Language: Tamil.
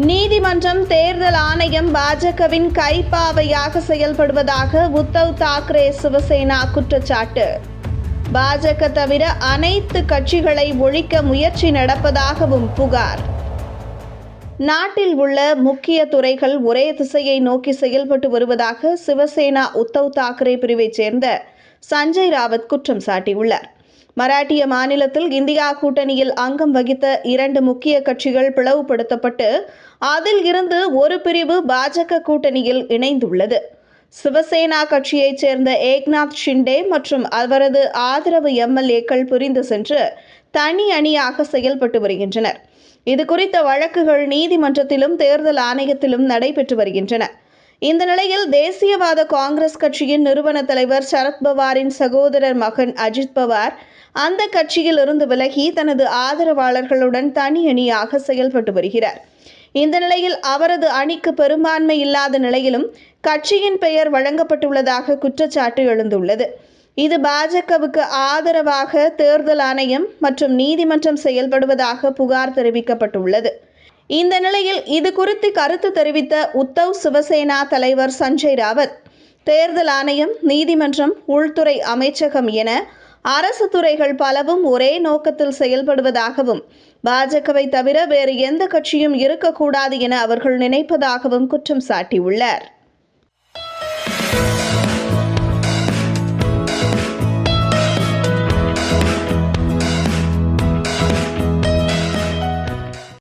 நீதிமன்றம் தேர்தல் ஆணையம் பாஜகவின் கைப்பாவையாக செயல்படுவதாக உத்தவ் தாக்கரே சிவசேனா குற்றச்சாட்டு. பாஜக தவிர அனைத்து கட்சிகளை ஒழிக்க முயற்சி நடப்பதாகவும் புகார். நாட்டில் உள்ள முக்கிய துறைகள் ஒரே திசையை நோக்கி செயல்பட்டு வருவதாக சிவசேனா உத்தவ் தாக்கரே பிரிவைச் சேர்ந்த சஞ்சய் ராவத் குற்றம் சாட்டியுள்ளார். மராட்டிய மாநிலத்தில் இந்தியா கூட்டணியில் அங்கம் வகித்த இரண்டு முக்கிய கட்சிகள் பிளவுபடுத்தப்பட்டு அதில் இருந்து ஒரு பிரிவு பாஜக கூட்டணியில் இணைந்துள்ளது. சிவசேனா கட்சியைச் சேர்ந்த ஏக்நாத் ஷிண்டே மற்றும் அவரது ஆதரவு எம்எல்ஏக்கள் புரிந்து சென்று தனி அணியாக செயல்பட்டு வருகின்றனர். இது குறித்த வழக்குகள் நீதிமன்றத்திலும் தேர்தல் ஆணையத்திலும் நடைபெற்று வருகின்றன. இந்த நிலையில் தேசியவாத காங்கிரஸ் கட்சியின் நிறுவன தலைவர் சரத்பவாரின் சகோதரர் மகன் அஜித் பவார் அந்த கட்சியில் இருந்து விலகி தனது ஆதரவாளர்களுடன் தனி அணியாக செயல்பட்டு வருகிறார். இந்த நிலையில் அவரது அணிக்கு பெரும்பான்மை இல்லாத நிலையிலும் கட்சியின் பெயர் வழங்கப்பட்டுள்ளதாக குற்றச்சாட்டு எழுந்துள்ளது. இது பாஜகவுக்கு ஆதரவாக தேர்தல் ஆணையம் மற்றும் நீதிமன்றம் செயல்படுவதாக புகார் தெரிவிக்கப்பட்டுள்ளது. இந்த நிலையில் இது குறித்து கருத்து தெரிவித்த உத்தவ் சிவசேனா தலைவர் சஞ்சய் ராவத் தேர்தல் ஆணையம் நீதிமன்றம் உள்துறை அமைச்சகம் என அரசு துறைகள் பலவும் ஒரே நோக்கத்தில் செயல்படுவதாகவும் பாஜகவை தவிர வேறு எந்த கட்சியும் இருக்கக்கூடாது என அவர்கள் நினைப்பதாகவும் குற்றம் சாட்டியுள்ளார்.